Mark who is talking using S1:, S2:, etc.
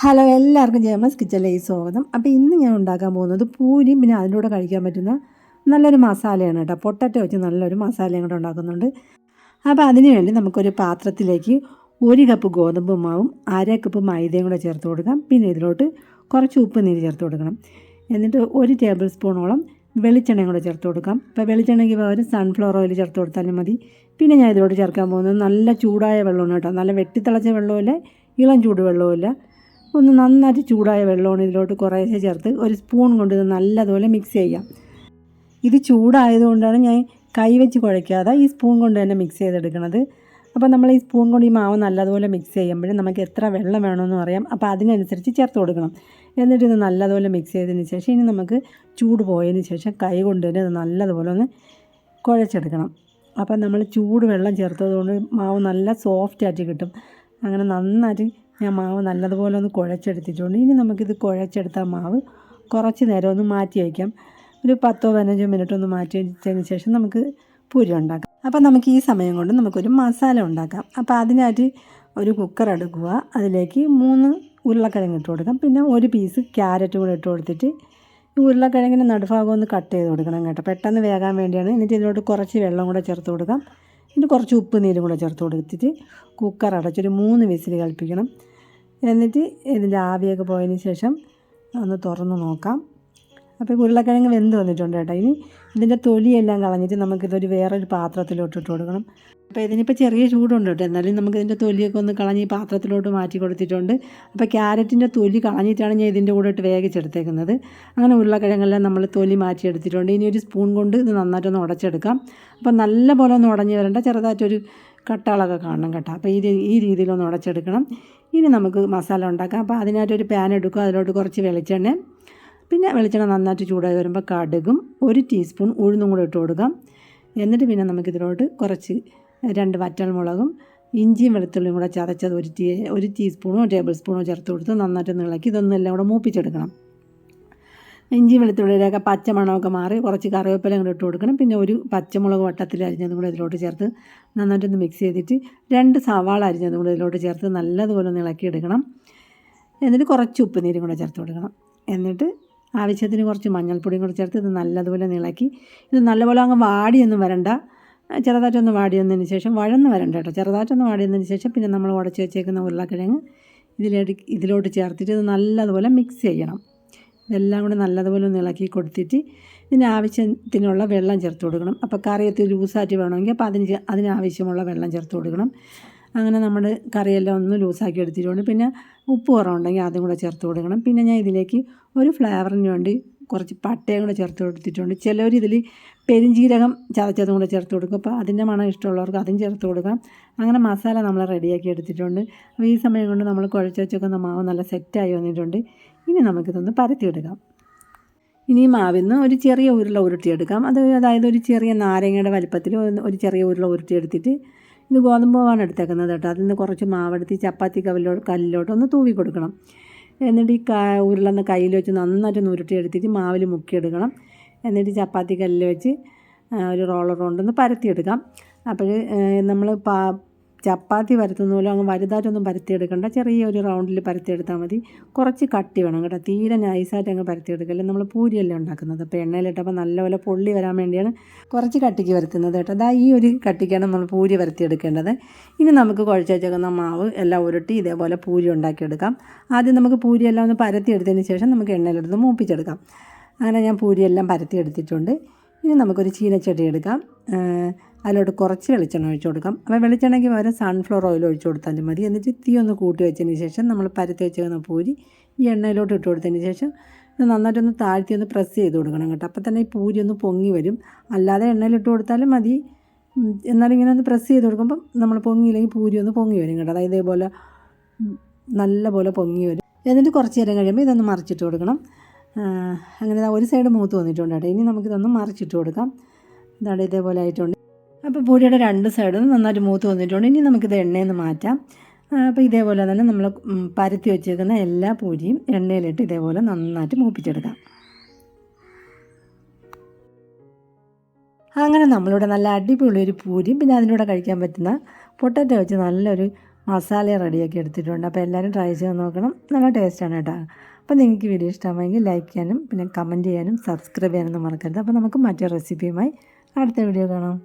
S1: Hello എല്ലാവർക്കും ജയമസ് കിച്ചണിലേക്ക് സ്വാഗതം. അപ്പോൾ ഇന്ന് ഞാൻ ഉണ്ടാക്കാൻ പോകുന്നത് പൂരിയും പിന്നെ അതിന്റെ കൂടെ കഴിക്കാൻ പറ്റുന്ന നല്ലൊരു മസാലയാണ് കേട്ടോ. പൊട്ടറ്റോ വെച്ച് നല്ലൊരു മസാലയും കൂടെ ഉണ്ടാക്കുന്നുണ്ട്. അപ്പോൾ അതിന് വേണ്ടി നമുക്കൊരു പാത്രത്തിലേക്ക് ഒരു കപ്പ് ഗോതമ്പ് മാവും അര കപ്പ് മൈദയും കൂടെ ചേർത്ത് കൊടുക്കാം. പിന്നെ ഇതിലോട്ട് കുറച്ച് ഉപ്പ് നീര് ചേർത്ത് കൊടുക്കണം. എന്നിട്ട് ഒരു ടേബിൾ സ്പൂണോളം വെളിച്ചെണ്ണയും കൂടെ ചേർത്ത് കൊടുക്കാം. ഇപ്പോൾ വെളിച്ചെണ്ണയ്ക്ക് പകരം സൺഫ്ലവർ ഓയിൽ ചേർത്ത് കൊടുത്താലും മതി. പിന്നെ ഞാൻ ഇതിലോട്ട് ചേർക്കാൻ പോകുന്നത് നല്ല ചൂടായ വെള്ളമാണ് കേട്ടോ. നല്ല വെട്ടിത്തിളച്ച വെള്ളമില്ല ഇളം ചൂട് വെള്ളവുമില്ല ഒന്ന് നന്നായിട്ട് ചൂടായ വെള്ളമാണ് ഇതിലോട്ട് കുറേശ്ശെ ചേർത്ത് ഒരു സ്പൂൺ കൊണ്ട് നല്ലതുപോലെ മിക്സ് ചെയ്യാം. ഇത് ചൂടായതുകൊണ്ടാണ് ഞാൻ കൈ വെച്ച് കുഴയ്ക്കാതെ ഈ സ്പൂൺ കൊണ്ട് തന്നെ മിക്സ് ചെയ്തെടുക്കുന്നത് അപ്പോൾ നമ്മൾ ഈ സ്പൂൺ കൊണ്ട് ഈ മാവ് നല്ലതുപോലെ മിക്സ് ചെയ്യുമ്പോഴേ നമുക്ക് എത്ര വെള്ളം വേണമെന്ന് അറിയാം. അപ്പോൾ അതിനനുസരിച്ച് ചേർത്ത് കൊടുക്കണം. എന്നിട്ട് ഇത് നല്ലതുപോലെ മിക്സ് ചെയ്തതിന് ശേഷം ഇനി നമുക്ക് ചൂട് പോയതിന് ശേഷം കൈ കൊണ്ട് തന്നെ ഇത് നല്ലതുപോലെ ഒന്ന് കുഴച്ചെടുക്കണം. അപ്പം നമ്മൾ ചൂട് വെള്ളം ചേർത്തത് കൊണ്ട് മാവ് നല്ല സോഫ്റ്റ് ആയിട്ട് കിട്ടും. അങ്ങനെ നന്നായിട്ട് ഞാൻ മാവ് നല്ലതുപോലെ ഒന്ന് കുഴച്ചെടുത്തിട്ടുണ്ട്. ഇനി നമുക്കിത് കുഴച്ചെടുത്ത മാവ് കുറച്ച് നേരം ഒന്ന് മാറ്റി വയ്ക്കാം. ഒരു പത്തോ പതിനഞ്ചോ മിനിറ്റ് ഒന്ന് മാറ്റി വെച്ചതിന് ശേഷം നമുക്ക് പൂരി ഉണ്ടാക്കാം. അപ്പോൾ നമുക്ക് ഈ സമയം കൊണ്ട് നമുക്കൊരു മസാല ഉണ്ടാക്കാം. അപ്പോൾ അതിനായിട്ട് ഒരു കുക്കർ എടുക്കുക. അതിലേക്ക് മൂന്ന് ഉരുളക്കിഴങ്ങ് ഇട്ട് കൊടുക്കാം. പിന്നെ ഒരു പീസ് ക്യാരറ്റ് കൂടെ ഇട്ട് കൊടുത്തിട്ട് ഈ ഉരുളക്കിഴങ്ങിന്റെ നടുഭാഗം ഒന്ന് കട്ട് ചെയ്ത് കൊടുക്കണം കേട്ടോ. പെട്ടെന്ന് വേകാൻ വേണ്ടിയാണ്. എന്നിട്ട് ഇതിനോട് കുറച്ച് വെള്ളം കൂടെ ചേർത്ത് കൊടുക്കാം. എന്നിട്ട് കുറച്ച് ഉപ്പ് നീരും കൂടെ ചേർത്ത് കൊടുത്തിട്ട് കുക്കർ അടച്ചൊരു മൂന്ന് വിസിൽ കളിപ്പിക്കണം എന്നിട്ട് ഇതിന്റെ ആവിയൊക്കെ പോയതിന് ശേഷം ഒന്ന് തുറന്ന് നോക്കാം. അപ്പോൾ ഉരുളക്കിഴങ്ങ് വെന്ത് വന്നിട്ടുണ്ട് കേട്ടോ. ഇനി ഇതിന്റെ തൊലിയെല്ലാം കളഞ്ഞിട്ട് നമുക്കിതൊരു വേറൊരു പാത്രത്തിലോട്ട് ഇട്ട് കൊടുക്കണം. അപ്പോൾ ഇതിനിപ്പോൾ ചെറിയ ചൂടുണ്ട് കേട്ടോ. എന്നാലും നമുക്ക് ഇതിന്റെ തൊലിയൊക്കെ ഒന്ന് കളഞ്ഞ് ഈ പാത്രത്തിലോട്ട് മാറ്റി കൊടുത്തിട്ടുണ്ട്. അപ്പോൾ ക്യാരറ്റിന്റെ തൊലി കളഞ്ഞിട്ടാണ് ഞാൻ ഇതിന്റെ കൂടെ ഇട്ട് വേഗിച്ചെടുത്തേക്കുന്നത് അങ്ങനെ ഉരുളക്കിഴങ്ങെല്ലാം നമ്മൾ തൊലി മാറ്റിയെടുത്തിട്ടുണ്ട്. ഇനി ഒരു സ്പൂൺ കൊണ്ട് ഇത് നന്നായിട്ടൊന്ന് ഉടച്ചെടുക്കാം. അപ്പോൾ നല്ല പോലെ ഒന്ന് ഉടഞ്ഞ് വരേണ്ട. ചെറുതായിട്ടൊരു കട്ടകളൊക്കെ കാണണം കേട്ടോ. അപ്പോൾ ഈ ഈ രീതിയിലൊന്ന് ഉടച്ചെടുക്കണം. ഇനി നമുക്ക് മസാല ഉണ്ടാക്കാം. അപ്പോൾ അതിനായിട്ടൊരു പാൻ എടുക്കുക അതിലോട്ട് കുറച്ച് വെളിച്ചെണ്ണ. പിന്നെ വെളിച്ചെണ്ണ നന്നായിട്ട് ചൂടായി വരുമ്പോൾ കടുകും ഒരു ടീസ്പൂൺ ഉഴുന്നും കൂടെ ഇട്ട് കൊടുക്കാം. എന്നിട്ട് പിന്നെ നമുക്കിതിലോട്ട് കുറച്ച് രണ്ട് വറ്റൽമുളകും ഇഞ്ചിയും വെളുത്തുള്ളിയും കൂടെ ചതച്ചത് ഒരു ടീ ഒരു ടീസ്പൂണോ ടേബിൾ സ്പൂണോ ചേർത്ത് കൊടുത്ത് നന്നായിട്ട് ഇളക്കി ഇതൊന്നും എല്ലാം കൂടെ മൂപ്പിച്ചെടുക്കണം. ഇഞ്ചി വെളുത്തുള്ളിയിലൊക്കെ പച്ചമണമൊക്കെ മാറി കുറച്ച് കറിവേപ്പില കൂടെ ഇട്ട് കൊടുക്കണം. പിന്നെ ഒരു പച്ചമുളക് വട്ടത്തിൽ അരിഞ്ഞതും കൂടെ ഇതിലോട്ട് ചേർത്ത് നന്നായിട്ടൊന്ന് മിക്സ് ചെയ്തിട്ട് രണ്ട് സവാള അരിഞ്ഞതും കൂടെ ഇതിലോട്ട് ചേർത്ത് നല്ലതുപോലെ ഒന്ന് ഇളക്കിയെടുക്കണം. എന്നിട്ട് കുറച്ച് ഉപ്പ് നീരും കൂടെ ചേർത്ത് കൊടുക്കണം. എന്നിട്ട് ആവശ്യത്തിന് കുറച്ച് മഞ്ഞൾപ്പൊടിയും കൂടെ ചേർത്ത് ഇത് നല്ലതുപോലെ ഇളക്കി. ഇത് നല്ലപോലെ അങ്ങ് വാടിയൊന്നും വരണ്ട. ചെറുതായിട്ടൊന്ന് വാടി വന്നതിന് ശേഷം വഴന്ന് വരണ്ട കേട്ടോ. ചെറുതായിട്ടൊന്ന് വാടി വന്നതിന് ശേഷം പിന്നെ നമ്മൾ ഉടച്ച് വെച്ചേക്കുന്ന ഉരുളക്കിഴങ്ങ് ഇതിലേക്ക് ഇതിലോട്ട് ചേർത്തിട്ട് ഇത് നല്ലതുപോലെ മിക്സ് ചെയ്യണം. ഇതെല്ലാം കൂടെ നല്ലതുപോലെ ഒന്ന് ഇളക്കി കൊടുത്തിട്ട് ഇതിന് ആവശ്യത്തിനുള്ള വെള്ളം ചേർത്ത് കൊടുക്കണം. അപ്പോൾ കറിയത്ത് ലൂസായിട്ട് വേണമെങ്കിൽ അപ്പോൾ അതിന് അതിനാവശ്യമുള്ള വെള്ളം ചേർത്ത് കൊടുക്കണം. അങ്ങനെ നമ്മൾ കറിയെല്ലാം ഒന്ന് ലൂസാക്കി എടുത്തിട്ടുണ്ട്. പിന്നെ ഉപ്പ് കുറവുണ്ടെങ്കിൽ അതും കൂടെ ചേർത്ത് കൊടുക്കണം. പിന്നെ ഞാൻ ഇതിലേക്ക് ഒരു ഫ്ലേവറിന് വേണ്ടി കുറച്ച് പട്ടയും കൂടെ ചേർത്ത് കൊടുത്തിട്ടുണ്ട്. ചിലവർ ഇതിൽ പെരിഞ്ജീരകം ചതച്ചതും കൂടെ ചേർത്ത് കൊടുക്കും. അപ്പോൾ അതിന്റെ മണം ഇഷ്ടമുള്ളവർക്ക് അതും ചേർത്ത് കൊടുക്കാം. അങ്ങനെ മസാല നമ്മൾ റെഡിയാക്കി എടുത്തിട്ടുണ്ട്. അപ്പോൾ ഈ സമയം കൊണ്ട് നമ്മൾ കുഴച്ച് വെച്ചൊക്കെ മാവ് നല്ല സെറ്റായി വന്നിട്ടുണ്ട്. ഇനി നമുക്കിതൊന്ന് പരത്തിയെടുക്കാം. ഇനി മാവിൽ നിന്ന് ഒരു ചെറിയ ഉരുള ഉരുട്ടിയെടുക്കാം. അത് അതായത് ഒരു ചെറിയ നാരങ്ങയുടെ വലിപ്പത്തിൽ ഒരു ചെറിയ ഉരുള ഉരുട്ടിയെടുത്തിട്ട് ഇത് ഗോതമ്പ് മാവാണ് എടുത്തേക്കുന്നത് കേട്ടോ. അതിൽ നിന്ന് കുറച്ച് മാവെടുത്ത് ചപ്പാത്തി കല്ലിലോട്ട് കല്ലിലോട്ട് ഒന്ന് തൂവി കൊടുക്കണം. എന്നിട്ട് ഈ ഉരുളന്ന് കയ്യിൽ വെച്ച് നന്നായിട്ടൊന്ന് എടുത്തിട്ട് മാവിൽ മുക്കിയെടുക്കണം. എന്നിട്ട് ചപ്പാത്തി കല്ലിൽ വെച്ച് ഒരു റോളർ കൊണ്ടൊന്ന് പരത്തിയെടുക്കാം. അപ്പോൾ നമ്മൾ പാ ചപ്പാത്തി പരത്തുന്ന പോലെ അങ്ങ് വലുതായിട്ടൊന്നും പരത്തിയെടുക്കണ്ട. ചെറിയൊരു റൗണ്ടിൽ പരത്തിയെടുത്താൽ മതി. കുറച്ച് കട്ടി വേണം കേട്ടോ. തീരെ നൈസായിട്ട് അങ്ങ് പരത്തിയെടുക്കല്ലേ? നമ്മൾ പൂരിയല്ലേ ഉണ്ടാക്കുന്നത്. അപ്പോൾ എണ്ണയിലിട്ടപ്പോൾ നല്ലപോലെ പൊള്ളി വരാൻ വേണ്ടിയാണ് കുറച്ച് കട്ടിക്ക് വരുത്തുന്നത് കേട്ടോ. അതാ ഈ ഒരു കട്ടിക്കാണ് നമ്മൾ പൂരി പരത്തിയെടുക്കേണ്ടത്. ഇനി നമുക്ക് കുഴച്ച് വെച്ചേക്കുന്ന മാവ് എല്ലാം ഉരുട്ടി ഇതേപോലെ പൂരി ഉണ്ടാക്കിയെടുക്കാം. ആദ്യം നമുക്ക് പൂരിയെല്ലാം ഒന്ന് പരത്തിയെടുത്തതിന് ശേഷം നമുക്ക് എണ്ണയിലെടുത്ത് മൂപ്പിച്ചെടുക്കാം. അങ്ങനെ ഞാൻ പൂരിയെല്ലാം പരത്തിയെടുത്തിട്ടുണ്ട്. ഇനി നമുക്കൊരു ചീനച്ചട്ടി എടുക്കാം. അതിലോട്ട് കുറച്ച് വെളിച്ചെണ്ണ ഒഴിച്ചു കൊടുക്കാം. അപ്പോൾ വെളിച്ചെണ്ണയ്ക്ക് പകരം സൺഫ്ലവർ ഓയിൽ ഒഴിച്ചു കൊടുത്താലും മതി. എന്നിട്ട് തീ ഒന്ന് കൂട്ടി വെച്ചതിന് ശേഷം നമ്മൾ പരത്തി വെച്ചിരുന്ന പൂരി ഈ എണ്ണയിലോട്ട് ഇട്ട് കൊടുത്തതിന് ശേഷം നന്നായിട്ടൊന്ന് താഴ്ത്തി ഒന്ന് പ്രസ് ചെയ്ത് കൊടുക്കണം കേട്ടോ. അപ്പോൾ തന്നെ ഈ പൂരി ഒന്ന് പൊങ്ങി വരും. അല്ലാതെ എണ്ണയിലിട്ട് കൊടുത്താലും മതി. എന്നാലും ഇങ്ങനെ ഒന്ന് പ്രസ് ചെയ്ത് കൊടുക്കുമ്പം നമ്മൾ പൊങ്ങിയില്ലെങ്കിൽ പൂരി ഒന്ന് പൊങ്ങി വരും കേട്ടോ. അതായത് ഇതേപോലെ നല്ല പോലെ പൊങ്ങി വരും. എന്നിട്ട് കുറച്ച് നേരം കഴിയുമ്പോൾ ഇതൊന്ന് മറിച്ചിട്ട് കൊടുക്കണം. അങ്ങനെ ഒരു സൈഡ് മൂത്ത് വന്നിട്ടുണ്ട് കേട്ടോ. ഇനി നമുക്കിതൊന്ന് മറിച്ചിട്ട് കൊടുക്കാം. ഇതാണ് ഇതേപോലെ ആയിട്ടുണ്ട്. അപ്പോൾ പൂരിയുടെ രണ്ട് സൈഡും നന്നായിട്ട് മൂത്ത് വന്നിട്ടുണ്ട്. ഇനി നമുക്കിത് എണ്ണയിൽ നിന്ന് മാറ്റാം അപ്പോൾ ഇതേപോലെ തന്നെ നമ്മൾ പരത്തി വെച്ചേക്കുന്ന എല്ലാ പൂരിയും എണ്ണയിലിട്ട് ഇതേപോലെ നന്നായിട്ട് മൂപ്പിച്ചെടുക്കാം. അങ്ങനെ നമ്മളിവിടെ നല്ല അടിപൊളി ഒരു പൂരിയും പിന്നെ അതിലൂടെ കഴിക്കാൻ പറ്റുന്ന പൊട്ടറ്റോ വെച്ച് നല്ലൊരു മസാല റെഡിയാക്കി എടുത്തിട്ടുണ്ട്. അപ്പോൾ എല്ലാവരും ട്രൈ ചെയ്ത് നോക്കണം. നല്ല ടേസ്റ്റാണ് കേട്ടോ. അപ്പോൾ നിങ്ങൾക്ക് വീഡിയോ ഇഷ്ടമായെങ്കിൽ ലൈക്ക് ചെയ്യാനും പിന്നെ കമന്റ് ചെയ്യാനും സബ്സ്ക്രൈബ് ചെയ്യാനൊന്നും മറക്കരുത്. അപ്പോൾ നമുക്ക് മറ്റൊരു റെസിപ്പിയുമായി അടുത്ത വീഡിയോ കാണാം.